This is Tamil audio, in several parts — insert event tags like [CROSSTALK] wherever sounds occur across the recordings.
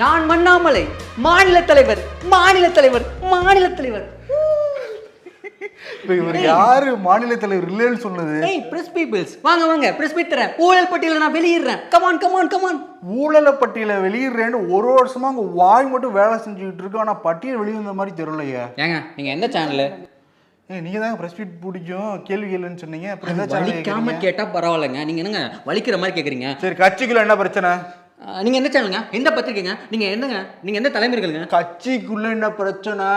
நான் மண்ணாமலை மாநில தலைவர் மாநில தலைவர் மாநில தலைவர். இப்ப இவர் யாரு? மாநில தலைவர் இல்லைன்னு சொன்னது ஏய் பிரஸ் பீப்பிள்ஸ் வாங்க வாங்க பிரஸ் மீட் தரேன். ஊழல் பட்டியல நான் வெளியிடுறேன். Come on come on come on ஊழல பட்டியலை வெளியிடுறேன்னு ஒரு வருஷமா அங்க வாய் மட்டும் வேலை செஞ்சுக்கிட்டு இருக்கு. ஆனா பட்டியல் வெளிவந்த மாதிரி தெரியலையே. ஏங்க நீங்க எந்த சேனல் ஏய் நீங்க தான் பிரஸ் ஃபீட் பிடிக்கும். கேள்வி கேளுன்னு சொன்னீங்க. அப்புறம் எந்த வலிக்காம சேனல் கேட்டா பரவாயில்லைங்க. நீங்க என்னங்க வலிக்கிற மாதிரி கேக்குறீங்க? சரி கட்சிக்குள்ள என்ன பிரச்சனை? அஹ், நீங்க எந்த சேனலுங்க எந்த பத்திரிக்கைங்க நீங்க என்னங்க? நீங்க எந்த தலைமைகளுங்க கட்சிக்குள்ள என்ன பிரச்சனை?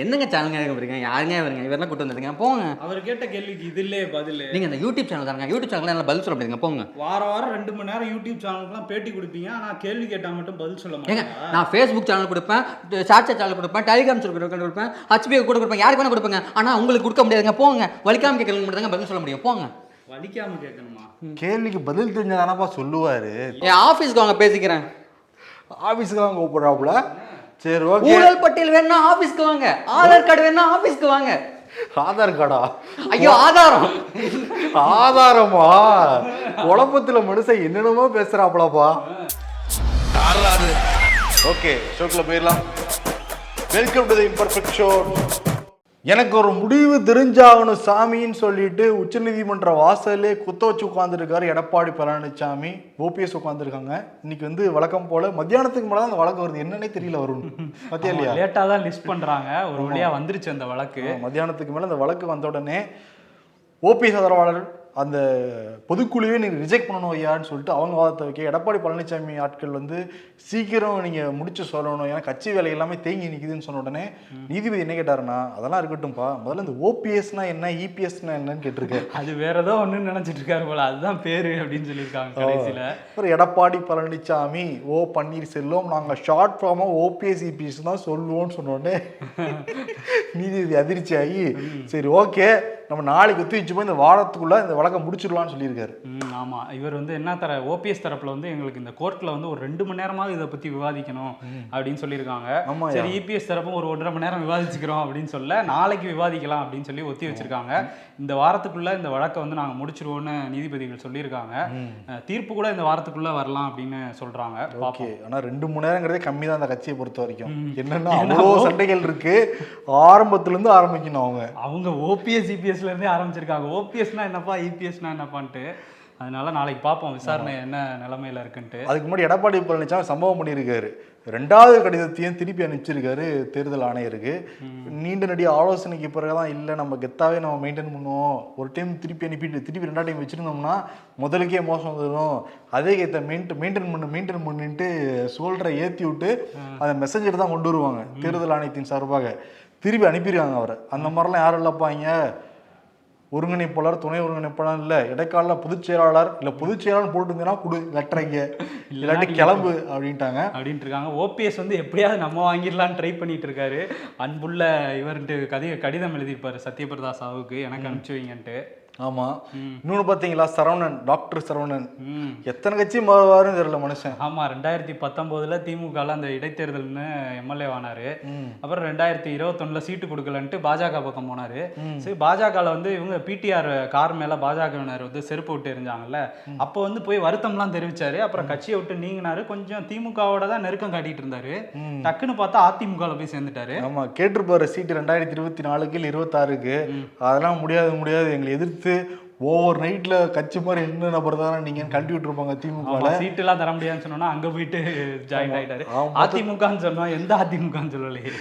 என்னங்க சேனலுங்க இருக்கீங்க யாருங்க இவருங்க இவரெல்லாம் கூட்டு வந்துருங்க போங்க. அவர் கேட்ட கேள்விக்கு இது இல்லையே பதில். நீங்க இந்த யூடியூப் சேனல் தாங்க யூடியூப் சேனல் எல்லாம் பதில் சொல்ல முடியுங்க போங்க. வாரம் வாரம் ரெண்டு மணி நேரம் யூடியூப் சேனலுக்குலாம் பேட்டி கொடுப்பீங்க. ஆனா கேள்வி கேட்டா மட்டும் பதில் சொல்ல மாட்டீங்க நான் ஃபேஸ்புக் சேனல் கொடுப்பேன் ஷார்ட்ஸ் சேனல் கொடுப்பேன் டெலிகிராம் சேனல் கொடுப்பேன் ஹச்பி கூட கொடுப்பேன் யாருக்கு வேணா கொடுப்பேங்க. ஆனா உங்களுக்கு கொடுக்க முடியாதுங்க. போங்க. வலிக்காம கேட்கறவங்க மட்டும் தாங்க பதில் சொல்ல முடியும். போங்க. வலிக்காம கேட்கணுமா? கேள்விக்கு பதில் தெரிஞ்சதானப்பா சொல்லுவாரு. என் ஆஃபீஸ்க்கு வாங்க பேசிக்கிறேன். ஆபீஸ்க்கு தான் கூப்பிடுறாப்புல? சரி ஓகே. ஊழல் பட்டியல் வேணா ஆஃபீஸ்க்கு வாங்க. ஆதார் கார்டு வேணா ஆஃபீஸ்க்கு வாங்க. ஆதார் கார்டா? ஐயோ ஆதாரம். ஆதாரமா? குழப்பத்துல மனுஷன் என்னென்னமோ பேசுறாப்புலப்பா. ஓகே ஷோக்குள்ள போயிடலாம். Welcome to the imperfect show எனக்கு ஒரு முடிவு தெரிஞ்சாகணும் சாமின்னு சொல்லிட்டு உச்சநீதிமன்ற வாசல்லே குத்த வச்சு உட்காந்துருக்காரு எடப்பாடி பழனிசாமி ஓபிஎஸ் உட்காந்துருக்காங்க இன்னைக்கு வந்து வழக்கம் போல மத்தியானத்துக்கு மேலே அந்த வழக்கு வருது. என்னன்னே தெரியல வரும் பத்தியா இல்லையா? லேட்டா தான் லிஸ்ட் பண்றாங்க. ஒரு வழியா வந்துருச்சு அந்த வழக்கு. மத்தியானத்துக்கு மேலே அந்த வழக்கு வந்த உடனே ஓபிஎஸ் ஆதரவாளர் அந்த பொதுக்குழுவே நீங்கள் ரிஜெக்ட் பண்ணணும் ஐயான்னு சொல்லிட்டு அவங்க வாதத்தை வைக்க எடப்பாடி பழனிசாமி ஆட்கள் வந்து சீக்கிரம் நீங்கள் முடிச்சு சொல்லணும். ஏன்னா கட்சி வேலை எல்லாமே தேங்கி நிற்குதுன்னு சொன்ன உடனே நீதிபதி என்ன கேட்டாருன்னா அதெல்லாம் இருக்கட்டும்ப்பா. முதல்ல இந்த ஓபிஎஸ்னா என்ன இபிஎஸ்னா என்னன்னு கேட்டிருக்காரு [LAUGHS] அது வேற ஏதோ ஒண்ணு நினைச்சிட்டு இருக்காரு போல. அதுதான் பேரு அப்படின்னு சொல்லியிருக்காங்க கடைசியில. அப்புறம் எடப்பாடி பழனிசாமி ஓ பன்னீர்செல்வம் நாங்கள் ஷார்ட் ஃபார்மாக ஓபிஎஸ் இபிஎஸ் தான் சொல்லுவோம்னு சொன்ன உடனே [LAUGHS] நீதிபதி அதிர்ச்சி ஆகி சரி ஓகே. நம்ம நாளைக்கு ஒத்தி வச்சு போய் இந்த வாரத்துக்குள்ள இந்த வழக்கை முடிச்சிடலாம்னு சொல்லியிருக்காரு. ம், ஆமா. இவர் வந்து என்ன தர ஓபிஎஸ் தரப்புல வந்து எங்களுக்கு இந்த கோர்ட்ல வந்து ஒரு ரெண்டு மணி நேரமாவது இதை பத்தி விவாதிக்கணும் அப்படின்னு சொல்லியிருக்காங்க. ஆமாய்யா. சரி இபிஎஸ் தரப்பும் ஒரு ஒன்றரை மணி நேரம் விவாதிச்சுக்கிறோம் அப்படின்னு சொல்ல நாளைக்கு விவாதிக்கலாம் அப்படின்னு சொல்லி ஒத்தி வச்சிருக்காங்க. இந்த வாரத்துக்குள்ள இந்த வழக்கை வந்து நாங்க முடிச்சிருவோம்னு நீதிபதிகள் சொல்லியிருக்காங்க. தீர்ப்பு கூட இந்த வாரத்துக்குள்ள வரலாம் அப்படின்னு சொல்றாங்க. ஓகே. பார்ப்போம் ஆனா ரெண்டு மணி நேரங்கிறதே கம்மி தான் அந்த கட்சியை பொறுத்த வரைக்கும். என்னன்னா அவ்வளோ சண்டைகள் இருக்கு. ஆரம்பத்துல இருந்து ஆரம்பிக்கணும் அவங்க. அவங்க ஓபிஎஸ் இபிஎஸ்ல இருந்தே ஆரம்பிச்சிருக்காங்க. ஓபிஎஸ்னா என்னப்பா இபிஎஸ்னா என்னப்பான்ட்டு. அதனால நாளைக்கு பார்ப்போம் விசாரணை என்ன நிலைமையில இருக்குன்ட்டு. அதுக்கு முன்னாடி எடப்பாடி பழனிசாமி சம்பவம் பண்ணியிருக்காரு. ரெண்டாவது கடிதத்தையும் திருப்பி அனுப்பிச்சிருக்காரு தேர்தல் ஆணையருக்கு. நீண்ட நடிக ஆலோசனைக்கு பிறகுதான் இல்லை நம்ம கெத்தாவே நம்ம மெயின்டைன் பண்ணுவோம். ஒரு டைம் திருப்பி அனுப்பிட்டு திருப்பி ரெண்டாவது டைம் வச்சிருந்தோம்னா முதலுக்கே மோசம் வந்துடும் அதே கெத்த மெயின்ட் மெயின்டைன் பண்ணு மெயின்டைன் பண்ணிட்டு சோல்டரை ஏற்றி விட்டு அந்த மெசேஜர் தான் கொண்டு வருவாங்க. தேர்தல் ஆணையத்தின் சார்பாக. திருப்பி அனுப்பியிருக்காங்க அவரை. அந்த மாதிரிலாம் யாரும் இல்லைப்பாங்க ஒருங்கிணைப்பாளர் துணை ஒருங்கிணைப்பாளர் இல்லை இடைக்கால பொதுச் செயலாளர் இல்லை பொதுச் செயலாளர் போட்டுருந்தீங்கன்னா கொடு லெட்டரைங்க இல்லாட்டி கிளம்பு அப்படின்ட்டாங்க. அப்படின்ட்டு இருக்காங்க. ஓபிஎஸ் வந்து எப்படியாவது நம்ம வாங்கிடலாம்னு ட்ரை பண்ணிட்டு இருக்காரு. அன்புள்ள இவர்ன்ட்டு கதி கடிதம் எழுதியிருப்பாரு சத்யபிரதா சாவுக்கு. எனக்கு அனுப்பிச்சு வைங்கன்ட்டு. ஆமா. இன்னொன்னு பாத்தீங்களா? சரவணன் டாக்டர் சரவணன். எத்தனை கட்சி மாறுவாருன்னு தெரியல மனுஷன். ஆமா ரெண்டாயிரத்தி பத்தொன்பதுல திமுகல அந்த இடைத்தேர்தல்னு எம்எல்ஏ ஆனாரு. அப்புறம் ரெண்டாயிரத்தி இருபத்தொன்னுல சீட்டு கொடுக்கலன்ட்டு பாஜக பக்கம் போனாரு. சரி பாஜகல வந்து இவங்க பிடிஆர் கார் மேல பாஜகவினர் வந்து செருப்பு விட்டு எரிஞ்சாங்கல்ல அப்போ வந்து போய் வருத்தம்லாம் தெரிவிச்சாரு. அப்புறம் கட்சியை விட்டு நீங்கினாரு. கொஞ்சம் திமுகவோட தான் நெருக்கம் காட்டிட்டு இருந்தாரு. டக்குன்னு பார்த்தா அதிமுகல போய் சேர்ந்துட்டாரு. ஆமா கேட்டிருப்பாரு சீட்டு ரெண்டாயிரத்தி இருபத்தி நாலுக்கு இருபத்தாறுக்கு. அதெல்லாம் முடியாது முடியாது. எங்களை எதிர்த்து ஓவர் நைட்ல கட்சி மாதிரி என்ன நபர் தானே நீங்க கழட்டி விட்டுருப்பாங்க திமுகல. சீட்டு எல்லாம் தர முடியாதுன்னு சொன்னோம்னா அங்க போயிட்டு ஜாயின் ஆயிட்டாரு. ஆமா. அதிமுகன்னு சொன்னோம் எந்த அதிமுகன்னு சொல்லலையே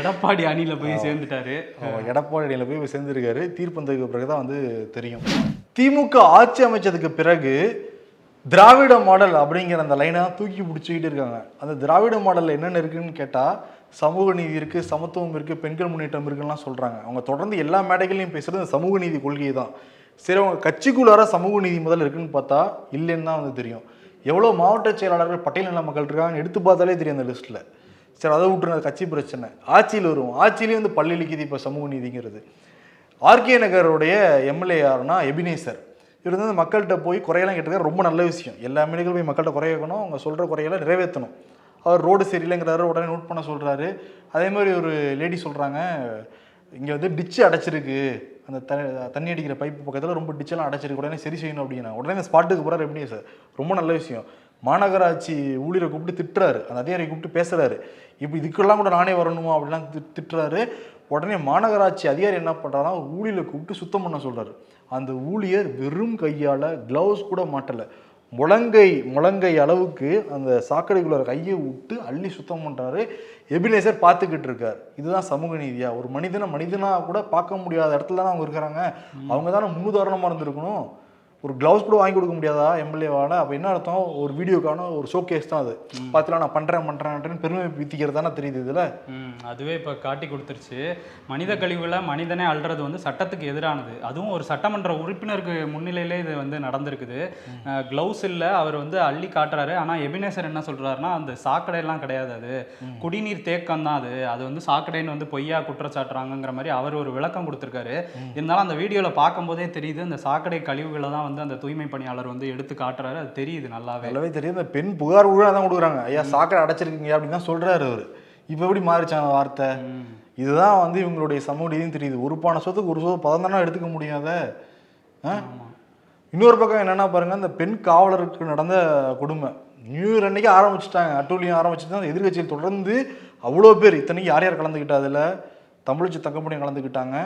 எடப்பாடி அணியில போய் சேர்ந்துட்டாரு. எடப்பாடி அணியில போய் சேர்ந்திருக்காரு. தீர்ப்பு வந்ததுக்கு பிறகுதான் வந்து தெரியும். திமுக ஆட்சி அமைச்சதுக்கு பிறகு திராவிட மாடல் அப்படிங்கிற அந்த லைனை தூக்கி பிடிச்சிக்கிட்டு இருக்காங்க. அந்த திராவிட மாடல்ல என்னென்ன இருக்குன்னு கேட்டா சமூக நீதி இருக்குது சமத்துவம் இருக்குது பெண்கள் முன்னேற்றம் இருக்குலாம் சொல்கிறாங்க அவங்க தொடர்ந்து எல்லா மேடைகளையும் பேசுகிறது இந்த சமூக நீதி கொள்கை தான். சரி அவங்க கட்சிக்குள்ளார சமூக நீதி முதல்ல இருக்குன்னு பார்த்தா இல்லைன்னு தான் வந்து தெரியும். எவ்வளோ மாவட்ட செயலாளர்கள் பட்டியல் நில மக்கள் இருக்காங்கன்னு எடுத்து பார்த்தாலே தெரியும் அந்த லிஸ்ட்டில் சரி அதை விட்டுருங்க அது கட்சி பிரச்சனை. ஆட்சியில் வருவோம். ஆட்சியிலேயும் வந்து பள்ளி லிக்கிது இப்போ சமூக நீதிங்கிறது. ஆர்கே நகருடைய எம்எல்ஏ யாருன்னா எபினேசர் இவர் வந்து மக்கள்கிட்ட போய் குறையெல்லாம் கேட்டிருக்காரு. ரொம்ப நல்ல விஷயம். எல்லா மேடைகளும் போய் மக்கள்கிட்ட குறைய வைக்கணும் அவங்க சொல்கிற குறையெல்லாம் நிறைவேற்றணும். அவர் ரோடு சரியில்லைங்கிறாரு உடனே நோட் பண்ண சொல்கிறாரு அதே மாதிரி ஒரு லேடி சொல்கிறாங்க இங்கே வந்து டிச்சு அடைச்சிருக்கு. அந்த த தண்ணி அடிக்கிற பைப்பு பக்கத்தில் ரொம்ப டிச்செல்லாம் அடைச்சிருக்கு. உடனே சரி செய்யணும் அப்படின்னா. உடனே அந்த ஸ்பாட்டுக்கு போகிறார் எப்படி சார்? ரொம்ப நல்ல விஷயம். மாநகராட்சி ஊழியரை கூப்பிட்டு திட்டுறாரு. அந்த அதிகாரியை கூப்பிட்டு பேசுகிறாரு இப்போ இதுக்கெல்லாம் கூட நானே வரணுமா அப்படிலாம் திட்டுறாரு. உடனே மாநகராட்சி அதிகாரி என்ன பண்ணுறாருன்னா ஊழியரை கூப்பிட்டு சுத்தம் பண்ண சொல்கிறாரு அந்த ஊழியர் வெறும் கையால் க்ளவுஸ் கூட மாட்டலை. முழங்கை முழங்கை அளவுக்கு அந்த சாக்கடைக்குள்ள கையை விட்டு அள்ளி சுத்தம் பண்றாரு. எபினேசர் பார்த்துக்கிட்டு இருக்கார். இதுதான் சமூக நீதியா? ஒரு மனிதனை மனிதனா கூட பார்க்க முடியாத இடத்துல தானே அவங்க இருக்கிறாங்க. அவங்க தானே முன்னுதாரணமா இருந்திருக்கணும்? ஒரு க்ளவுஸ் கூட வாங்கி கொடுக்க முடியாதா எம்எல்ஏவால அப்போ என்ன அர்த்தம்? ஒரு வீடியோக்கான ஒரு ஷோ கேஸ் தான் அது. பார்த்துலாம் நான் பண்றேன் பண்றேன் பெருமை பீத்திக்கிறது தானே தெரியுது இதுல? அதுவே இப்போ காட்டி கொடுத்துருச்சு. மனித கழிவுல மனிதனே அல்றது வந்து சட்டத்துக்கு எதிரானது. அதுவும் ஒரு சட்டமன்ற உறுப்பினருக்கு முன்னிலையிலே இது வந்து நடந்திருக்குது. க்ளவுஸ் இல்லை அவர் வந்து அள்ளி காட்டுறாரு. ஆனால் எபினேசர் என்ன சொல்றாருன்னா அந்த சாக்கடையெல்லாம் கிடையாது அது. குடிநீர் தேக்கம் தான் அது. அது வந்து சாக்கடைன்னு வந்து பொய்யா குற்றச்சாட்டுறாங்கங்கிற மாதிரி அவர் ஒரு விளக்கம் கொடுத்துருக்காரு. இருந்தாலும் அந்த வீடியோவில் பார்க்கும்போதே தெரியுது அந்த சாக்கடை கழிவுகளை தான் வந்து அந்த தூய்மை பணியாளர் வந்து எடுத்து காட்டுறாரு. அது தெரியுது நல்லாவே. நல்லாவே தெரியும் இந்த பெண் புகார் கூட தான் கொடுக்குறாங்க. ஐயா சாக்கடை அடைச்சிருக்கீங்க அப்படின்னு தான் சொல்றாரு அவர். இப்போ எப்படி மாறிச்சாங்க வார்த்தை. இதுதான் வந்து இவங்களுடைய சமூக நீதியும் தெரியுது. ஒரு பானை சொத்துக்கு ஒரு சோறு பதம் எடுத்துக்க முடியாத? இன்னொரு பக்கம் என்னன்னா பாருங்க இந்த பெண் காவலருக்கு நடந்த கொடுமை. நியூ இயர் அன்னைக்கு ஆரம்பிச்சிட்டாங்க. அட்டூழியம் ஆரம்பிச்சுட்டு தான் எதிர்கட்சியில் தொடர்ந்து அவ்வளோ பேர் இத்தனைக்கு யார் யார் கலந்துக்கிட்டா அதில் தமிழச்சி தங்கமணி கலந்துக்கிட்டாங்க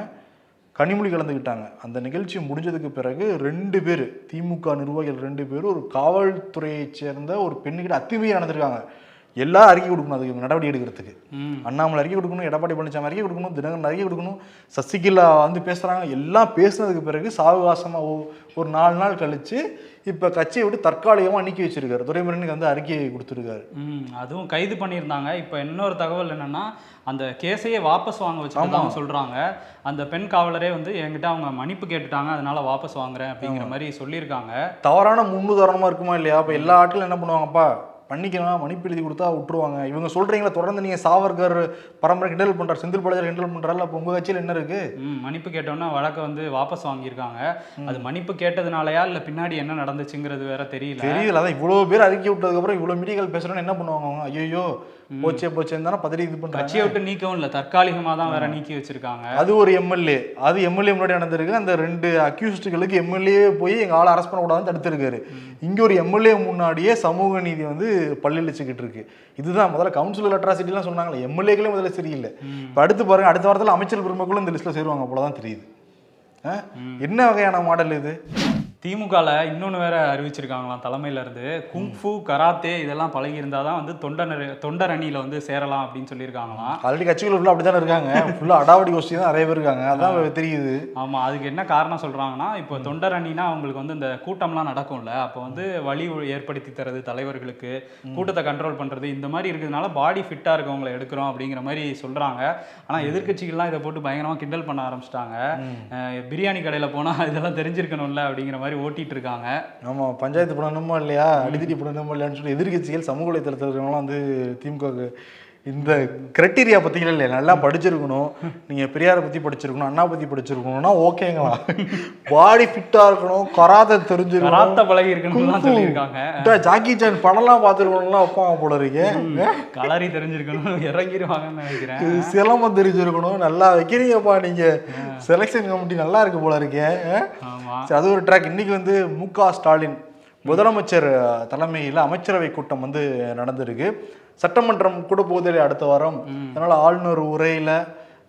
கனிமொழி கலந்துக்கிட்டாங்க அந்த நிகழ்ச்சி முடிஞ்சதுக்கு பிறகு ரெண்டு பேர் திமுக நிர்வாகிகள் ரெண்டு பேரும் ஒரு காவல்துறையைச் சேர்ந்த ஒரு பெண்ணுக்கிட்ட அத்துமீறி நடந்திருக்காங்க. எல்லாம் அறிக்கை கொடுக்கணும் அதுக்கு நடவடிக்கை எடுக்கிறதுக்கு. அண்ணாமலை அறிக்கை கொடுக்கணும் எடப்பாடி பழனிசாமி அறிக்கை கொடுக்கணும் தினகரன் அறிக்கை கொடுக்கணும் சசிகலா வந்து பேசுகிறாங்க எல்லாம் பேசுனதுக்கு பிறகு சாவகாசமாக ஒரு நாலு நாள் கழிச்சு இப்போ கட்சியை விட்டு தற்காலிகமாக நீக்கி வச்சிருக்காரு. துரைமுருகனுக்கு வந்து அறிக்கையை கொடுத்துருக்காரு. அதுவும் கைது பண்ணியிருந்தாங்க. இப்போ இன்னொரு தகவல் என்னன்னா அந்த கேஸையே வாபஸ் வாங்க வச்சுருக்காங்க சொல்றாங்க. அந்த பெண் காவலரே வந்து என்கிட்ட அவங்க மன்னிப்பு கேட்டுட்டாங்க அதனால வாபஸ் வாங்குறேன் அப்படிங்கிற மாதிரி சொல்லியிருக்காங்க. தவறான முன்னுதாரணமாக இருக்குமா இல்லையா? அப்போ எல்லா ஆட்களும் என்ன பண்ணுவாங்கப்பா? பண்ணிக்கலாம் மன்னிப்பு எழுதி கொடுத்தா விட்டுருவாங்க. இவங்க சொல்கிறீங்களா தொடர்ந்து நீங்கள் சாவர்கர் பரம்பரை கிண்டல் பண்ணுறாரு செந்தில் பாலாஜி கிண்டல் பண்ணுறாரு அப்போ உங்கள் கட்சியில் என்ன இருக்குது மன்னிப்பு கேட்டோன்னா வழக்கை வந்து வாபஸ் வாங்கியிருக்காங்க. அது மன்னிப்பு கேட்டதுனாலயா இல்லை பின்னாடி என்ன நடந்துச்சுங்கிறது வேற தெரியல. தெரியல அதான் இவ்வளோ பேர் அறிக்கை விட்டதுக்கப்புறம் இவ்வளோ மீடியாக்கள் பேசுகிறோன்னு என்ன பண்ணுவாங்க ஐயோ போச்சே போச்சேன்னு தானே பதறி இது பண்ணுறாங்க கட்சியை விட்டு நீக்கவும் இல்லை தற்காலிகமாக தான் வேற நீக்கி வச்சிருக்காங்க. அது ஒரு எம்எல்ஏ அது எம்எல்ஏ முன்னாடி நடந்திருக்கு. அந்த ரெண்டு அக்யூஸ்டுகளுக்கு எம்எல்ஏ போய் எங்க ஆளை அரெஸ்ட் பண்ணக்கூடாதுன்னு தடுத்திருக்காரு. இங்க ஒரு எம்எல்ஏ முன்னாடியே சமூக நீதி வந்து பல்லிழிச்சுக்கிட்டு இருக்கு. இதுதான் முதல்ல கவுன்சிலர் அட்ராசிட்டிலாம் சொன்னாங்களே எம்எல்ஏக்களே முதல்ல சரியில்லை. இப்போ அடுத்து பாருங்க அடுத்த வாரத்தில் அமைச்சர் பெருமக்களும் இந்த லிஸ்ட்ல சேருவாங்க போலதான் தெரியுது. ஆ? என்ன வகையான மாடல் இது? திமுகல இன்னொன்று வேற அறிவிச்சிருக்காங்களாம் தலைமையில இருந்து. குங்ஃபு கராத்தே இதெல்லாம் பழகி தான் வந்து தொண்டர் தொண்டர் அணியில வந்து சேரலாம் அப்படின்னு சொல்லியிருக்காங்களாம். ஆல்ரெடி கட்சிகள் ஃபுல்லாக அப்படி தானே இருக்காங்க ஃபுல்லாக அடாவடி கோஷ்டி தான் நிறைய பேர் இருக்காங்க. அதான் தெரியுது. ஆமா அதுக்கு என்ன காரணம் சொல்றாங்கன்னா இப்போ தொண்டர் அணினா அவங்களுக்கு வந்து இந்த கூட்டம்லாம் நடக்கும்ல. அப்போ வந்து வழி ஏற்படுத்தி தரது தலைவர்களுக்கு கூட்டத்தை கண்ட்ரோல் பண்றது இந்த மாதிரி இருக்கிறதுனால பாடி ஃபிட்டா இருக்கவங்களை எடுக்கிறோம் அப்படிங்கிற மாதிரி சொல்றாங்க. ஆனா எதிர்க்கட்சிகள்லாம் இதை போட்டு பயங்கரமா கிண்டல் பண்ண ஆரம்பிச்சிட்டாங்க. பிரியாணி கடையில போனா இதெல்லாம் தெரிஞ்சிருக்கணும்ல அப்படிங்கிற மாதிரி ஓட்டிட்டு இருக்காங்க நம்ம பஞ்சாயத்து பண்ணணுமா இல்லையா? அடித்தடி பண்ணணுமா இல்லையான்னு சொல்லி எதிர்கட்சிகள் சமூக வலைத்தளத்தில் இருக்கிறவங்களாம் வந்து திமுக இந்த கிரைட்டீரியா பத்திங்களா இல்லையா நல்லா படிச்சிருக்கணும். நீங்க பெரியாரை பத்தி படிச்சிருக்கணும் அண்ணா பத்தி படிச்சிருக்கணும்னா ஓகேங்களா? பாடி ஃபிட்டா இருக்கணும் கராத்தை தெரிஞ்சிருக்கணும். கராத்த பழகி இருக்கணும்லாம் சொல்லியிருக்காங்க. ஜாக்கி சான் படம்லாம் பார்த்துருக்கணும்லாம் வைப்பாங்க போல இருக்கு. கலரி தெரிஞ்சிருக்கணும் இறங்கிருவாங்கன்னு நினைக்கிறேன். சிலம்பம் தெரிஞ்சிருக்கணும் நல்லா வைக்கிறீங்கப்பா நீங்க. செலெக்ஷன் கமிட்டி நல்லா இருக்கு போல இருக்கே ஆமா. சரி, அது ஒரு ட்ராக் இன்னைக்கு வந்து மு க ஸ்டாலின். முதலமைச்சர் தலைமையில் அமைச்சரவை கூட்டம் வந்து நடந்திருக்கு. சட்டமன்றம் கூட போகுது அடுத்த வாரம். அதனால ஆளுநர் உரையில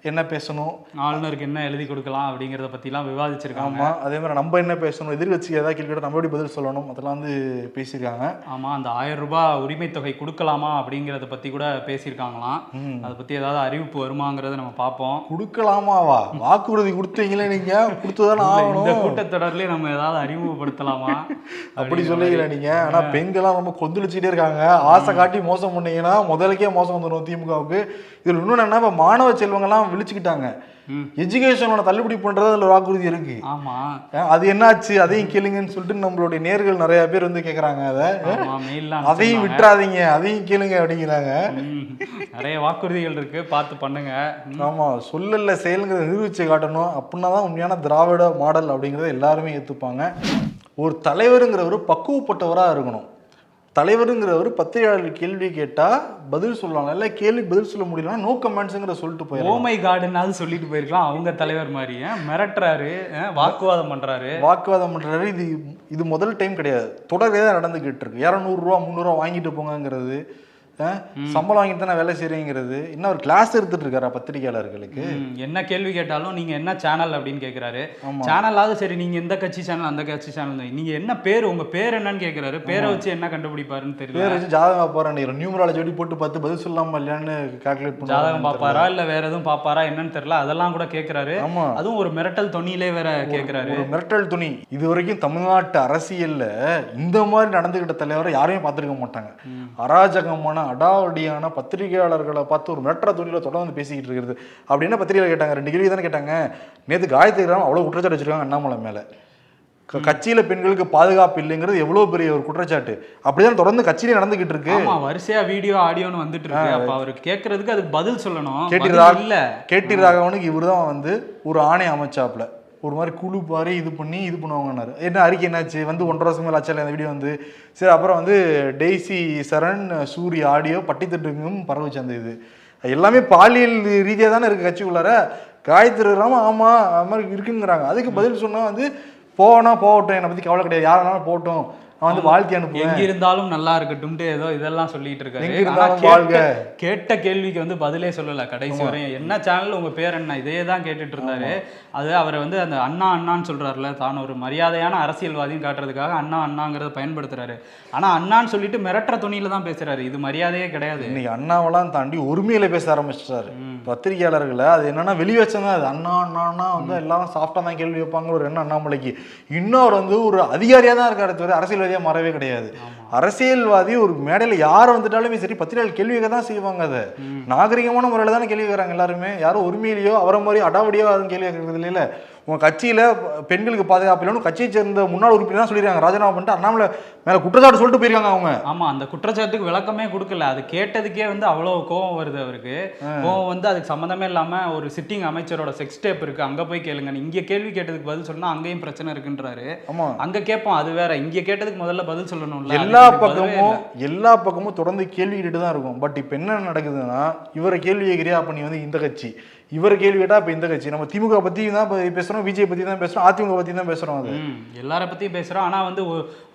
என்ன பேசணும்? ஆளுநருக்கு என்ன எழுதி கொடுக்கலாம் அப்படிங்கிறத பத்திலாம் விவாதிச்சிருக்காங்க. ஆமா அதே மாதிரி நம்ம என்ன பேசணும்? எதிர்கட்சி ஏதாவது கேள்வி நம்ம எப்படி பதில் சொல்லணும்? அதெல்லாம் வந்து பேசியிருக்காங்க. ஆமா அந்த ஆயிரம் ரூபாய் உரிமை தொகை கொடுக்கலாமா அப்படிங்கிறத பத்தி கூட பேசியிருக்காங்களாம். அதை பத்தி ஏதாவது அறிவிப்பு வருமாங்கிறத நம்ம பார்ப்போம். கொடுக்கலாமாவா? வாக்குறுதி கொடுத்தீங்களே நீங்க. கொடுத்துதானே இந்த ஆகணும். கூட்டத்தொடர்லயே நம்ம ஏதாவது அறிமுகப்படுத்தலாமா? [LAUGHS] அப்படி சொல்லிக்கல நீங்க. ஆனா பெண்கள்லாம் ரொம்ப கொந்தளிச்சுட்டே இருக்காங்க. ஆசை காட்டி மோசம் பண்ணீங்கன்னா முதலுக்கே மோசம் வந்துடும் திமுகவுக்கு. இதுல இன்னொன்னு என்ன இப்ப மாணவ செல்வங்கள்லாம் விழிச்சுக்கிட்டாங்க. எஜுகேஷனோட தள்ளுபடி பண்றது அதுல வாக்குறுதி இருக்கு. ஆமா. அஹ் அது என்னாச்சு? அதையும் கேளுங்கன்னு சொல்லிட்டு நம்மளுடைய நேர்கள் நிறைய பேர் வந்து கேக்குறாங்க அதை. அதையும் விட்டுறாதீங்க அதையும் கேளுங்க அப்படிங்கிறாங்க. நிறைய வாக்குறுதிகள் இருக்கு. பார்த்து பண்ணுங்க. ம். ஆமா சொல்லல செயலுங்கிறத நிரூபிச்சு காட்டணும். அப்படின்னா தான் உண்மையான திராவிட மாடல் அப்படிங்கிறத எல்லாருமே ஏத்துப்பாங்க. ஒரு தலைவருங்கிறவர் பக்குவப்பட்டவரா இருக்கணும். தலைவருங்கிறவர் பத்திரிகையாளர் கேள்வி கேட்டா பதில் சொல்லலாம். இல்ல கேள்வி பதில் சொல்ல முடியலன்னா நோ கமெண்ட்ஸுங்கிற சொல்லிட்டு போயிடலாம். ஓமை கார்டுனாவது சொல்லிட்டு போயிருக்கலாம். அவங்க தலைவர் மாதிரி மிரட்டுறாரு வாக்குவாதம் பண்றாரு. வாக்குவாதம் பண்றாரு. இது இது முதல் டைம் கிடையாது. தொடரே தான் நடந்துகிட்டு இருக்கு. இரநூறுவா முந்நூறுவா வாங்கிட்டு போங்கங்கிறது சம்பளம் வாங்கிட்டு தானே வேலை செய்றீங்கிறது. இன்னும் ஒரு கிளாஸ் எடுத்துட்டு இருக்காரா பத்திரிகையாளர்களுக்கு என்ன கேள்வி கேட்டாலும் நீங்க என்ன சேனல் அப்படின்னு கேக்குறாரு. ஆமா. சேனலாவது சரி நீங்க எந்த கட்சி சேனல் அந்த கட்சி சேனல் நீங்க என்ன பேர் உங்க பேர் என்னன்னு கேக்குறாரு. பேரை வச்சு என்ன கண்டுபிடிப்பாருன்னு பேர் தெரியல வச்சு ஜாதகம் போறேன் நியூமராலஜி ஜோடி போட்டு பார்த்து பதில் சொல்லாம இல்லையான்னு கால்குலேட் ஜாதகம் பண்ணுவாங்க பாப்பாரா இல்ல வேற எதுவும் பாப்பாரா என்னன்னு தெரியல. அதெல்லாம் கூட கேக்குறாரு. ஆமா. அதுவும் ஒரு மிரட்டல் தொனியிலே வேற கேக்குறாரு. ஒரு மிரட்டல் துணி இது வரைக்கும் தமிழ்நாட்டு அரசியல்ல இந்த மாதிரி நடந்துகிட்ட தலைவரை யாரையும் பார்த்திருக்க மாட்டாங்க. அராஜகமான அடாவடியான பத்திரிகையாளர்களை பார்த்து ஒரு மிரட்டுற துணியில தொடர்ந்து பேசிக்கிட்டு இருக்கிறது. அப்படின்னு பத்திரிகையாளர் கேட்டாங்க. ரெண்டு கேள்வி தானே கேட்டாங்க. நேத்து காயத்ரி ராம் அவ்வளவு குற்றச்சாட்டு வச்சிருக்காங்க அண்ணாமலை மேல. கட்சியில பெண்களுக்கு பாதுகாப்பு இல்லைங்கிறது எவ்வளவு பெரிய ஒரு குற்றச்சாட்டு. அப்படிதான் தொடர்ந்து கட்சியிலே நடந்துகிட்டு இருக்கு. ஆமா வரிசையா வீடியோ ஆடியோன்னு வந்துட்டு இருக்கு அப்ப அவரு கேக்குறதுக்கு அதுக்கு பதில் சொல்லணும். கேட்டி பதில் ராக்- இல்ல. கேடி ராகவனுக்கு இவர் தான் வந்து ஒரு ஆணை அமைச்சாப்புல. ஒரு மாதிரி குழு பாரு இது பண்ணி இது பண்ணுவாங்கன்னாரு. என்ன அறிக்கை என்னாச்சு? வந்து ஒன்றரை வருஷம் மேலே ஆச்சால அந்த வீடியோ வந்து. சரி அப்புறம் வந்து டெய்ஸி சரண் சூரிய ஆடியோ பட்டித்தட்டுக்கும் பரவுச்சு அந்த இது. எல்லாமே பாலியல் ரீதியாக தானே இருக்குது கட்சிக்குள்ளார? காயத்ரி ராம ஆமாம் அது மாதிரி இருக்குங்கிறாங்க. அதுக்கு பதில் சொன்னால் வந்து போனால் போகட்டும் என்னை பற்றி கவலை கிடையாது. யாரானாலும் போகட்டும். நான் வந்து வாழ்க்கை அனுப்புவேன். எங்க இருந்தாலும் நல்லா இருக்கட்டும்ட்டு ஏதோ இதெல்லாம் சொல்லிட்டு இருக்காரு. கேட்ட- கேள்விக்கு வந்து பதிலே சொல்லல கடைசி வரையும். என்ன சேனல் உங்க பேர் என்ன? இதே தான் கேட்டுட்டு இருந்தாரு. அது அவரை வந்து அந்த அண்ணா அண்ணான்னு சொல்றாருல தான் ஒரு மரியாதையான அரசியல்வாதின்னு காட்டுறதுக்காக அண்ணா அண்ணாங்கிறத பயன்படுத்துறாரு. ஆனா அண்ணான்னு சொல்லிட்டு மிரட்டுற துணியில தான் பேசுறாரு. இது மரியாதையே கிடையாது. இன்னைக்கு அண்ணாவெல்லாம் தாண்டி உரிமையில பேச ஆரம்பிச்சிட்டாரு. பத்திரிகையாளர்களை அது என்னன்னா வெளி வச்சங்க அது. அண்ணா அண்ணான்னா வந்து எல்லாரும் சாஃப்டா தான் கேள்வி வைப்பாங்க. ஒரு எண்ணம் அண்ணாமலைக்கு. இன்னொரு வந்து ஒரு அதிகாரியா தான் இருக்காரு தவிர அரசியல்வாதியா மாறவே கிடையாது. அரசியல்வாதி ஒரு மேடையில யார் வந்துட்டாலுமே சரி பத்திரிகையாளர் கேள்வி கேட்க தான் செய்வாங்க அதை. நாகரிகமான முறையில தானே கேள்வி கேட்கறாங்க எல்லாருமே. யாரும் உரிமையிலையோ அவரை மாதிரி அடாவடியோ யாரும் கேள்வி கேட்கறது இல்லையில உங்க கட்சியில பெண்களுக்கு பாதுகாப்பு இல்லைன்னு கட்சியை சேர்ந்த முன்னாள் உறுப்பினர் தான் சொல்லிருக்காங்க ராஜினாமா பண்ணிட்டு அண்ணாமலை மேல குற்றச்சாட்டு சொல்லிட்டு போயிருக்காங்க அவங்க. ஆமா அந்த குற்றச்சாட்டுக்கு விளக்கமே கொடுக்கல. அது கேட்டதுக்கே வந்து அவ்வளவு கோவம் வருது அவருக்கு. கோவம் வந்து அதுக்கு சம்மந்தமே இல்லாம ஒரு சிட்டிங் அமைச்சரோட செக்ஸ் டேப் இருக்கு. அங்க போய் கேளுங்க இங்க கேள்வி கேட்டதுக்கு பதில் சொன்னா அங்கேயும் பிரச்சனை இருக்குன்றாரு. ஆமா. அங்க கேட்போம். அது வேற. இங்க கேட்டதுக்கு முதல்ல பதில் சொல்லணும்ல. எல்லா பக்கமும். எல்லா பக்கமும் தொடர்ந்து கேள்வி கேட்டு தான் இருக்கும். பட் இப்போ என்ன நடக்குதுன்னா இவரை கேள்வி கேட்குறியா? அப்ப நீ வந்து இந்த கட்சி. இவர் கேள்வி கேட்டா அப்ப இந்த கட்சி. நம்ம திமுக பத்தி தான் இப்ப பேசுறோம் பிஜேபி பத்தி தான் பேசுறோம் அதிமுக பத்தி தான் பேசுறோம் அது. எல்லார பத்தியும் பேசுறோம். ஆனா வந்து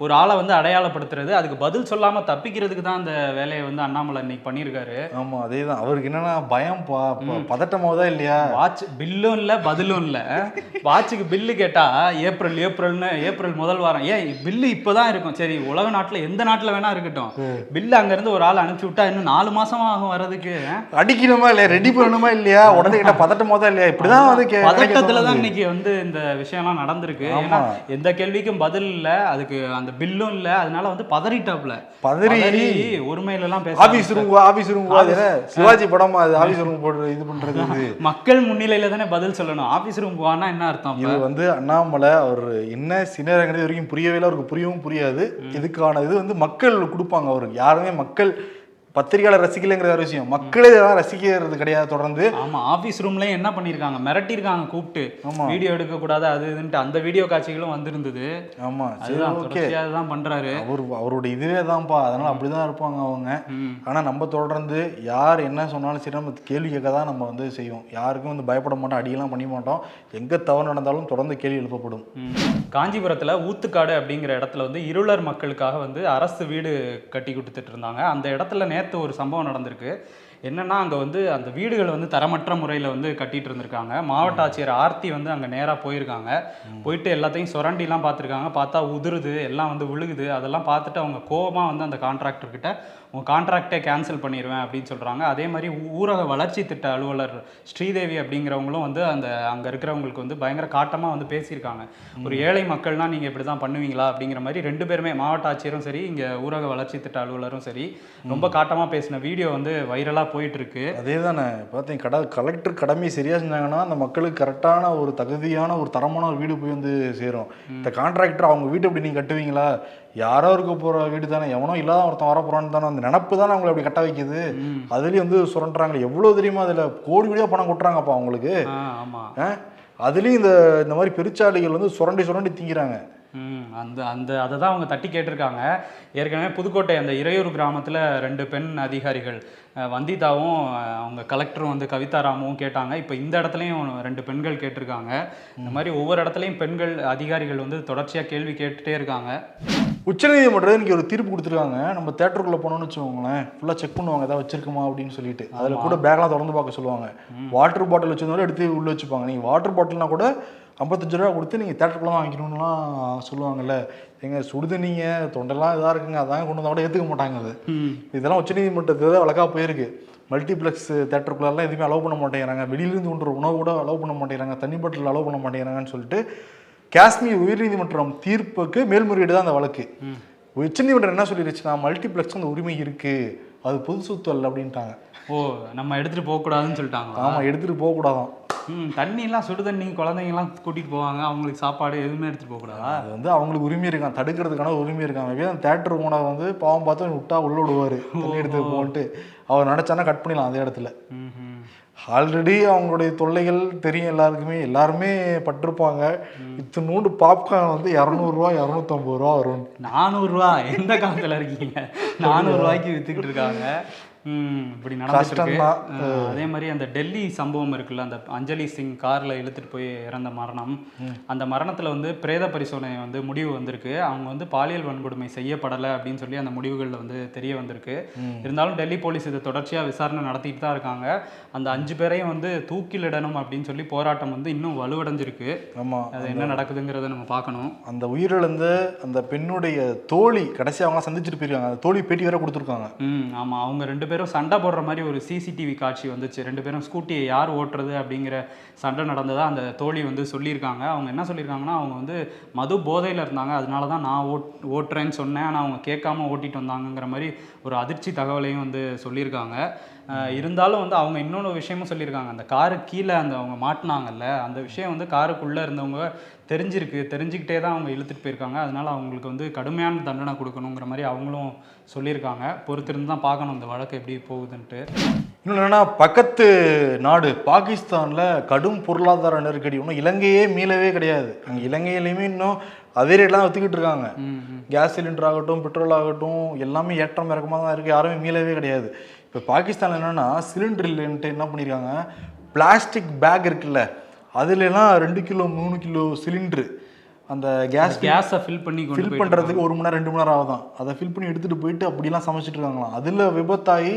ஒரு- ஆளை வந்து அடையாளப்படுத்துறது அதுக்கு பதில் சொல்லாம தப்பிக்கிறதுக்கு தான் அந்த வேலையை வந்து அண்ணாமலை இன்னைக்கு பண்ணியிருக்காரு. ஆமா அதே தான் அவருக்கு என்னன்னா பயம் பா ப- பதட்டமாவதா இல்லையா? வாட்ச் பில்லும் இல்ல பதிலும் இல்ல. வாட்சுக்கு பில்லு கேட்டா ஏப்ரல் ஏப்ரல்னு ஏப்ரல் முதல் வாரம். ஏன் பில்லு இப்பதான் இருக்கும். சரி உலக நாட்டுல எந்த நாட்டுல வேணா இருக்கட்டும். பில்லு அங்க இருந்து ஒரு ஆள் அனுப்பிச்சு விட்டா இன்னும் நாலு மாசம் ஆகும் வர்றதுக்கு. அடிக்கணுமா இல்லையா? ரெடி பண்ணணுமா இல்லையா? உடனே கேட்டா பதட்டமாவதா இல்லையா? இப்படிதான் வந்து பதட்டத்துல தான். இன்னைக்கு வந்து இந்த விஷயம்லாம் நடந்திருக்கு. ஏன்னா எந்த கேள்விக்கும் பதில் இல்ல அதுக்கு அந்த பில்லும் இல்ல அதனால வந்து பதறிட்டாப்ல. பதறி. ஒருமையில எல்லாம் பேச office room office room? Sivaji படமா? அது ஆபீஸ் ரூம் போட்டு இது பண்றது [LAUGHS] மக்கள் முன்னிலையில தானே பதில் சொல்லணும். ஆபீஸ் ரூம் போவானா என்ன அர்த்தம் இது? வந்து அண்ணாமலை அவர் என்ன சின்னங்கிறது வரைக்கும் புரியவே இல்லை. அவருக்கு புரியவும் புரியாது. இதுக்கான இது வந்து மக்கள் கொடுப்பாங்க. அவருக்கு யாருமே மக்கள் பத்திரிகையாளர் ரசிக்கலைங்கிற ஒரு விஷயம். மக்களே இதெல்லாம் ரசிக்கிறது கிடையாது தொடர்ந்து. ஆமா ஆபீஸ் ரூம்லயும் என்ன பண்ணிருக்காங்க? மிரட்டிருக்காங்க கூப்பிட்டு. வீடியோ எடுக்க கூடாது அது இதுன்ட்டு அந்த வீடியோ காட்சிகளும் வந்திருந்தது. ஆமா அதுதான் அதுதான் பண்றாரு. அவர் அவரோட இதுவே தான்ப்பா. அதனால அப்படிதான் இருப்பாங்க அவங்க. ஆனா நம்ம தொடர்ந்து யார் என்ன சொன்னாலும் சரி நம்ம கேள்வி கேட்க தான் நம்ம வந்து செய்வோம். யாருக்கும் வந்து பயப்பட மாட்டோம் அடியெல்லாம் பண்ண மாட்டோம். எங்க தவறு நடந்தாலும் தொடர்ந்து கேள்வி எழுப்பப்படும். காஞ்சிபுரத்துல ஊத்துக்காடு அப்படிங்கிற இடத்துல வந்து இருளர் மக்களுக்காக வந்து அரசு வீடு கட்டி கொடுத்துட்டு இருந்தாங்க. அந்த இடத்துல நேற்று ஒரு சம்பவம் நடந்திருக்கு. என்னன்னா அங்க வந்து அந்த வீடுகள் வந்து தரமற்ற முறையில வந்து கட்டிட்டு இருந்திருக்காங்க மாவட்ட ஆட்சியர் ஆர்த்தி வந்து அங்க நேரா போயிருக்காங்க. போயிட்டு எல்லாத்தையும் சுரண்டிலாம் பார்த்துருக்காங்க பார்த்தா உதிருது எல்லாம் வந்து விழுகுது. அதெல்லாம் பார்த்துட்டு அவங்க கோவமா வந்து அந்த கான்ட்ராக்டர் கிட்ட உங்க கான்ட்ராக்டே கேன்சல் பண்ணிடுவேன் அப்படின்னு சொல்றாங்க. அதே மாதிரி ஊரக வளர்ச்சி திட்ட அலுவலர் ஸ்ரீதேவி அப்படிங்கிறவங்களும் வந்து அந்த அங்க இருக்கிறவங்களுக்கு வந்து பயங்கர காட்டமா வந்து பேசியிருக்காங்க. ஒரு ஏழை மக்கள்னா நீங்க இப்படி தான் பண்ணுவீங்களா அப்படிங்கிற மாதிரி ரெண்டு பேருமே மாவட்ட ஆட்சியரும் சரி இங்க ஊரக வளர்ச்சி திட்ட அலுவலரும் சரி ரொம்ப காட்டமா பேசின வீடியோ வந்து வைரலா போயிட்டு இருக்கு அதே தானே பார்த்தீங்க கட கலெக்டர் கடமையை சரியாக செஞ்சாங்கன்னா அந்த மக்களுக்கு கரெக்டான ஒரு தகுதியான ஒரு தரமான ஒரு வீடு போய் வந்து சேரும். இந்த கான்ட்ராக்டர் அவங்க வீடு எப்படி நீங்கள் கட்டுவீங்களா? யாரோ இருக்க போகிற வீடு தானே எவனோ இல்லாத ஒருத்தன் வர போகிறான்னு தானே அந்த நினப்பு தானே அவங்களை அப்படி கட்ட வைக்குது. அதுலேயும் வந்து சுரண்டுறாங்க. எவ்வளோ தெரியுமா அதில்? கோடி கோடியாக பணம் கொட்டுறாங்கப்பா அவங்களுக்கு? அதுலேயும் இந்த இந்த மாதிரி பெருச்சாளிகள் வந்து சுரண்டி சுரண்டி திங்கிறாங்க. அந்த அந்த அதை தான் அவங்க தட்டி கேட்டிருக்காங்க. ஏற்கனவே புதுக்கோட்டை அந்த இறையூர் கிராமத்தில் ரெண்டு பெண் அதிகாரிகள் வந்திதாவும் அவங்க கலெக்டரும் வந்து கவிதாராமும் கேட்டாங்க. இப்போ இந்த இடத்துலையும் ரெண்டு பெண்கள் கேட்டிருக்காங்க. இந்த மாதிரி ஒவ்வொரு இடத்துலையும் பெண்கள் அதிகாரிகள் வந்து தொடர்ச்சியாக கேள்வி கேட்டுட்டே இருக்காங்க. உச்சநீதிமன்றம் இன்னைக்கு ஒரு தீர்ப்பு கொடுத்துருக்காங்க. நம்ம தேட்டருக்குள்ள போனோம்னு வச்சுக்கோங்களேன் ஃபுல்லா செக் பண்ணுவாங்க. ஏதாவது வச்சிருக்குமா அப்படின்னு சொல்லிட்டு. அதுல கூட பேக்லாம் திறந்து பார்க்க சொல்லுவாங்க. வாட்டர் பாட்டில் வச்சிருந்தாலும் எடுத்து உள்ள வச்சுப்பாங்க. நீங்க வாட்டர் பாட்டில்னா கூட ஐம்பத்தஞ்சு ரூபா கொடுத்து நீங்க தேட்டருக்குள்ள தான் வாங்கிக்கணும்லாம் சொல்லுவாங்கல்ல. எங்க சுடுதண்ணிங்க தொண்டெல்லாம் இதா இருக்குங்க. அதான் கொண்டு வந்தா கூட ஏத்துக்க மாட்டாங்க அது. இதெல்லாம் உச்சநீதிமன்றத்தில் தான் வழக்கா போயிருக்கு. மல்டிப்ளெக்ஸ் தேட்டருக்குள்ளெல்லாம் எதுவுமே அலோவ் பண்ண மாட்டேங்கிறாங்க. வெளியிலேருந்து கொண்டு உணவு கூட அலோவ் பண்ண மாட்டேங்கிறாங்க. தண்ணி பாட்டில் அலோவ் பண்ண மாட்டேங்கிறாங்கன்னு சொல்லிட்டு காஷ்மீர் உயர்நீதிமன்றம் தீர்ப்புக்கு மேல்முறையீடு தான் அந்த வழக்கு. உச்சநீதிமன்றம் என்ன சொல்லிருச்சுன்னா மல்டிப்ளெக்ஸ் அந்த உரிமை இருக்கு. அது பொது சொத்து அல்ல அப்படின்ட்டாங்க. ஓ நம்ம எடுத்துகிட்டு போகக்கூடாதுன்னு சொல்லிட்டாங்களா? ஆமா எடுத்துட்டு போக கூடாதாம் ம் தண்ணிலாம் சுடு தண்ணி குழந்தைங்கலாம் கூட்டிகிட்டு போவாங்க. அவங்களுக்கு சாப்பாடு எதுவுமே எடுத்துகிட்டு போகக்கூடாதா அது வந்து அவங்களுக்கு உரிமை இருக்கான். தடுக்கிறதுக்கான உரிமை இருக்கான். மேபி அந்த தேட்டர் ஓனர் வந்து பாவம் பார்த்து விட்டா உள்ள விடுவாரு. தண்ணி எடுத்து போன்ட்டு. அவர் நினைச்சானா கட் பண்ணிடலாம் அதே இடத்துல. ஆல்ரெடி அவங்களுடைய தொல்லைகள் தெரியும் எல்லாருக்குமே. எல்லாருமே பட்டிருப்பாங்க. இத்தினூண்டு பாப்கார்ன் வந்து இரநூறுவா இரநூத்தம்பது ரூபா வரும். நானூறுரூவா எந்த காலத்தில் இருக்கீங்க? நானூறுரூவாய்க்கு வித்துக்கிட்டு இருக்காங்க. இப்படி நடந்துட்டு அதே மாதிரி அந்த டெல்லி சம்பவம் இருக்குல்ல அந்த அஞ்சலி சிங் கார்ல இழுத்துட்டு போய் இறந்த மரணம். அந்த மரணத்துல வந்து பிரேத பரிசோதனை வந்து முடிவு வந்திருக்கு. அவங்க வந்து பாலியல் வன்கொடுமை செய்யப்படலை அப்படின்னு சொல்லி அந்த முடிவுகளில் வந்து தெரிய வந்திருக்கு. இருந்தாலும் டெல்லி போலீஸ் இது தொடர்ச்சியா விசாரணை நடத்திட்டு தான் இருக்காங்க. அந்த அஞ்சு பேரையும் வந்து தூக்கிலிடணும் அப்படின்னு சொல்லி போராட்டம் வந்து இன்னும் வலுவடைஞ்சிருக்கு. ஆமா அது என்ன நடக்குதுங்கிறத நம்ம பார்க்கணும். அந்த உயிரிழந்த அந்த பெண்ணுடைய தோழி கடைசி அவங்க சந்திச்சுட்டு போயிருக்காங்க. அந்த தோழி பேட்டி வேற கொடுத்துருக்காங்க. ம் ஆமாம் அவங்க ரெண்டு பேரும் சண்டை போடுற மாதிரி ஒரு சிசிடிவி காட்சி வந்துச்சு. ரெண்டு பேரும் ஸ்கூட்டியை யார் ஓட்டுறது அப்படிங்கிற சண்டை நடந்ததாக அந்த தோழி வந்து சொல்லியிருக்காங்க. அவங்க என்ன சொல்லியிருக்காங்கன்னா அவங்க வந்து மது போதையில் இருந்தாங்க. அதனால தான் நான் ஓட் ஓட்டுறேன்னு சொன்னேன். ஆனால் அவங்க கேட்காம ஓட்டிட்டு வந்தாங்கங்கிற மாதிரி ஒரு அதிர்ச்சி தகவலையும் வந்து சொல்லியிருக்காங்க. இருந்தாலும் வந்து அவங்க இன்னொன்று விஷயமும் சொல்லியிருக்காங்க. அந்த காரு கீழே அந்த அவங்க மாட்டினாங்கல்ல அந்த விஷயம் வந்து காருக்குள்ளே இருந்தவங்க தெரிஞ்சிருக்கு. தெரிஞ்சுக்கிட்டே தான் அவங்க இழுத்துட்டு போயிருக்காங்க. அதனால அவங்களுக்கு வந்து கடுமையான தண்டனை கொடுக்கணுங்கிற மாதிரி அவங்களும் சொல்லியிருக்காங்க. பொறுத்திருந்து தான் பார்க்கணும் இந்த வழக்கு எப்படி போகுதுன்ட்டு. இன்னொன்று என்னன்னா பக்கத்து நாடு பாகிஸ்தான்ல கடும் பொருளாதார நெருக்கடி. இன்னும் இலங்கையே மீளவே கிடையாது. அங்கே இலங்கையிலையுமே இன்னும் அதே ரேட்லாம் வித்துக்கிட்டு இருக்காங்க. கேஸ் சிலிண்டர் ஆகட்டும் பெட்ரோல் ஆகட்டும் எல்லாமே ஏற்றம் இறக்கமாக தான் இருக்குது யாருமே மீளவே கிடையாது. இப்போ பாகிஸ்தான் என்னன்னா சிலிண்டர் இல்லைன்ட்டு என்ன பண்ணியிருக்காங்க பிளாஸ்டிக் பேக் இருக்குல்ல அதுலலாம் ரெண்டு கிலோ மூணு கிலோ சிலிண்டரு அந்த கேஸ் கேஸை ஃபில் பண்ணி ஃபில் பண்ணுறதுக்கு ஒரு மணி நேரம் ரெண்டு மணி நேரம் ஆகுதான். அதை ஃபில் பண்ணி எடுத்துகிட்டு போயிட்டு அப்படிலாம் சமைச்சிட்டு இருக்காங்களாம். அதில் விபத்தாகி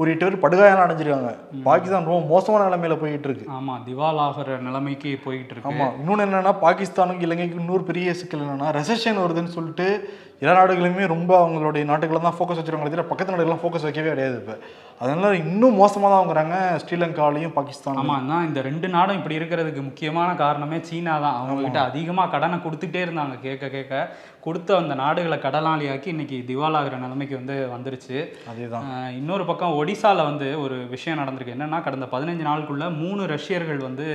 ஒரு எட்டு பேர் படுகாயம் அடைஞ்சிருக்காங்க. பாகிஸ்தான் ரொம்ப மோசமான நிலைமையில போயிட்டு இருக்கு. ஆமா திவால் ஆகிற நிலைமைக்கு போயிட்டு இருக்கு. ஆமா இன்னொன்று என்னன்னா பாகிஸ்தானுக்கு இலங்கைக்கு இன்னொரு பெரிய சிக்கல் என்னன்னா ரெசெஷன் வருதுன்னு சொல்லிட்டு எல்லா நாடுகளுமே ரொம்ப அவங்களுடைய நாட்டுகளை தான் ஃபோக்கஸ் வச்சிருக்காங்க தவிர பக்கத்து நாடுகள்லாம் ஃபோக்கஸ் வைக்கவே கிடையாது இப்போ. அதனால இன்னும் மோசமாக தான் வாங்குறாங்க ஸ்ரீலங்காலையும் பாகிஸ்தான் ஆமா தான் இந்த ரெண்டு நாடும் இப்படி இருக்கிறதுக்கு முக்கியமான காரணமே சீனா தான். அவங்க கிட்ட அதிகமா கடனை கொடுத்துட்டே இருந்தாங்க கேட்க கேட்க. கொடுத்த அந்த நாடுகளை கடனாளியாக்கி இன்னைக்கு திவாலாகிற நிலைமைக்கு வந்து வந்துருச்சு. அதே தான் ஆஹ் இன்னொரு பக்கம் ஒடிசால வந்து ஒரு விஷயம் நடந்திருக்கு. என்னன்னா கடந்த பதினஞ்சு நாளுக்குள்ள மூணு ரஷ்யர்கள் வந்து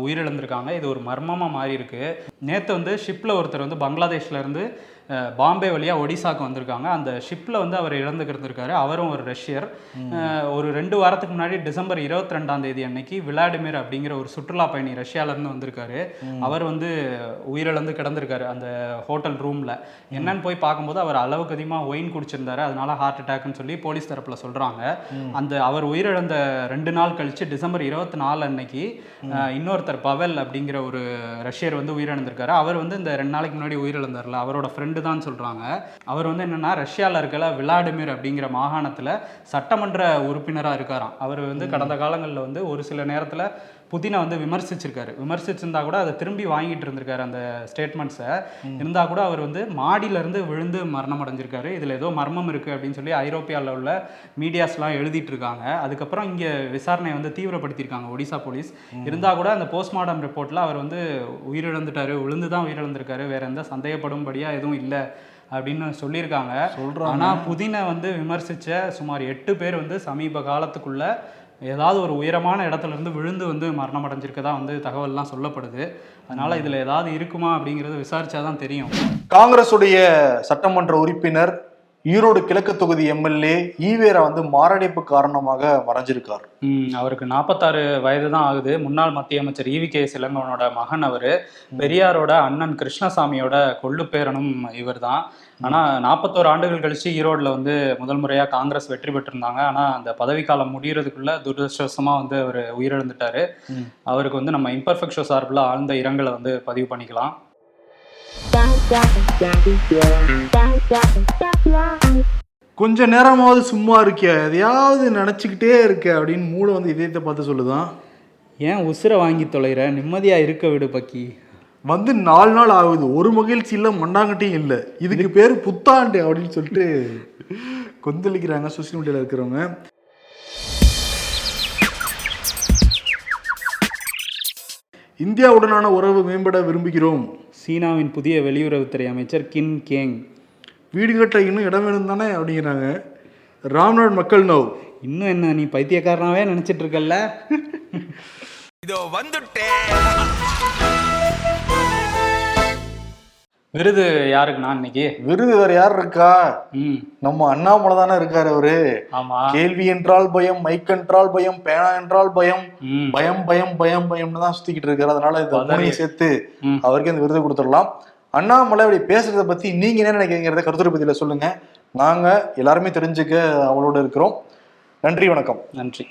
உயிரிழந்திருக்காங்க. இது ஒரு மர்மமா மாறி இருக்கு நேத்து வந்து ஷிப்ல ஒருத்தர் வந்து பங்களாதேஷ்ல இருந்து அஹ், பாம்பே வழியா ஒடிசாக்கு வந்திருக்காங்க. அந்த ஷிப்ல வந்து அவர் இழந்துக்கிருந்திருக்காரு அவரும் ஒரு ரஷ்யர். ஒரு ரெண்டு வாரத்துக்கு முன்னாடி டிசம்பர் இருபத்தி ரெண்டாம் தேதி அன்னைக்கு விளாடிமிர் அப்படிங்கிற ஒரு சுற்றுலா பயணி ரஷ்யால இருந்து வந்திருக்காரு. அவர் வந்து உயிரிழந்து கிடந்திருக்காரு அந்த ஹோட்டல் ரூம்ல. என்னன்னு போய் பார்க்கும்போது அவர் அளவுக்கு அதிகமாக ஒயின் குடிச்சிருந்தாரு. அதனால ஹார்ட் அட்டாக்னு சொல்லி போலீஸ் தரப்புல சொல்றாங்க. அந்த அவர் உயிரிழந்த ரெண்டு நாள் கழிச்சு டிசம்பர் இருபத்தி நாலு அன்னைக்கு இன்னொருத்தர் பவல் அப்படிங்கிற ஒரு ரஷ்யர் வந்து உயிரிழந்திருக்காரு. அவர் வந்து இந்த ரெண்டு நாளைக்கு முன்னாடி உயிரிழந்தார்ல. அவரோட ஃப்ரெண்டு தான் சொல்றாங்க. அவர் வந்து என்னன்னா ரஷ்யால இருக்கல விளாடிமிர் அப்படிங்கிற மாகாணத்துல சட்டமன்ற உறுப்பினரா இருக்காராம். அவர் வந்து கடந்த காலங்களில் வந்து ஒரு சில நேரத்துல புதினை வந்து விமர்சிச்சிருக்காரு. விமர்சிச்சிருந்தா கூட அதை திரும்பி வாங்கிட்டு இருந்திருக்காரு அந்த ஸ்டேட்மெண்ட்ஸை இருந்தா கூட அவர் வந்து மாடியில இருந்து விழுந்து மரணம் அடைஞ்சிருக்காரு. இதுல ஏதோ மர்மம் இருக்கு அப்படின்னு சொல்லி ஐரோப்பியாவில் உள்ள மீடியாஸ்லாம் எழுதிட்டு இருக்காங்க. அதுக்கப்புறம் இங்க விசாரணை வந்து தீவிரப்படுத்தியிருக்காங்க ஒடிசா போலீஸ். இருந்தா கூட அந்த போஸ்ட்மார்ட்டம் ரிப்போர்ட்ல அவர் வந்து உயிரிழந்துட்டாரு விழுந்து தான் உயிரிழந்திருக்காரு வேற எந்த சந்தேகப்படும்படியா எதுவும் இல்லை அப்படின்னு சொல்லியிருக்காங்க. சொல்றாங்க. ஆனா புதினை வந்து விமர்சிச்ச சுமார் எட்டு பேர் வந்து சமீப காலத்துக்குள்ள ஏதாவது ஒரு உயரமான இடத்துல இருந்து விழுந்து வந்து மரணம் அடைஞ்சிருக்கதா வந்து தகவல்லாம் சொல்லப்படுது. அதனால இதுல ஏதாவது இருக்குமா அப்படிங்கறது விசாரிச்சாதான் தெரியும். காங்கிரஸுடைய சட்டமன்ற உறுப்பினர் ஈரோடு கிழக்கு தொகுதி எம்எல்ஏ ஈவேரா வந்து மாரடைப்பு காரணமாக மறைஞ்சிருக்கார். அவருக்கு நாற்பத்தாறு வயது தான் ஆகுது. முன்னாள் மத்திய அமைச்சர் ஈவி கே சிலங்கவனோட மகன் அவரு. பெரியாரோட அண்ணன் கிருஷ்ணசாமியோட கொள்ளு பேரனும் இவர் தான் ஆனா நாற்பத்தோரு ஆண்டுகள் கழிச்சு ஈரோட்ல வந்து முதல் முறையா காங்கிரஸ் வெற்றி பெற்றிருந்தாங்க. ஆனா அந்த பதவிக்காலம் முடியறதுக்குள்ள துரதிருஷ்டவசமா வந்து அவர் உயிரிழந்துட்டாரு. அவருக்கு வந்து நம்ம இம்பர்ஃபெக்ட் ஷோ சார்பில் ஆழ்ந்த இரங்கலை வந்து பதிவு பண்ணிக்கலாம். கொஞ்ச நேரமாவது சும்மா இருக்கியா எதையாவது நினச்சிக்கிட்டே இருக்க அப்படின்னு மூளை வந்து இதயத்தை பார்த்து சொல்லுதான். ஏன் உசுரை வாங்கி தொலைற? நிம்மதியா இருக்க விடு பக்கி. வந்து நாலு நாள் ஆகுது. ஒரு மகிழ்ச்சி இல்லை மண்ணாங்கட்டியும் இல்லை. இதுக்கு பேர் புத்தாண்டு அப்படின்னு சொல்லிட்டு கொந்தளிக்கிறாங்க சோசியல் மீடியாவில் இருக்கிறவங்க. இந்தியாவுடனான உறவு மேம்பட விரும்புகிறோம். சீனாவின் புதிய வெளியுறவுத்துறை அமைச்சர் கின் கேங். வீடு கட்ட இன்னும் இடம் வேணும் தானே அப்படிங்கிறாங்க. ராம்நாட் மக்கள் நவ் இன்னும் என்ன நீ பைத்தியக்காரனாவே நினைச்சிட்டு இருக்கல்ல? விருது யாருக்கு நான் இன்னைக்கு? விருது வேற யார் இருக்கா? நம்ம அண்ணாமலை தானே இருக்காரு அவரு. ஆமா. கேள்வி என்றால் பயம் மைக் என்றால் பயம் பேனா என்றால் பயம். பயம் பயம் பயம் பயம்னு தான் சுத்திக்கிட்டு இருக்காரு. அதனால. மூணையும் சேர்த்து. அவருக்கு இந்த விருது கொடுத்துடலாம். அண்ணாமலை அப்படி பேசுறத பத்தி நீங்க என்ன நினைக்கிறீங்கிறத கருத்துரை சொல்லுங்க. நாங்க எல்லாருமே தெரிஞ்சுக்க அவளோட இருக்கிறோம். நன்றி வணக்கம். நன்றி.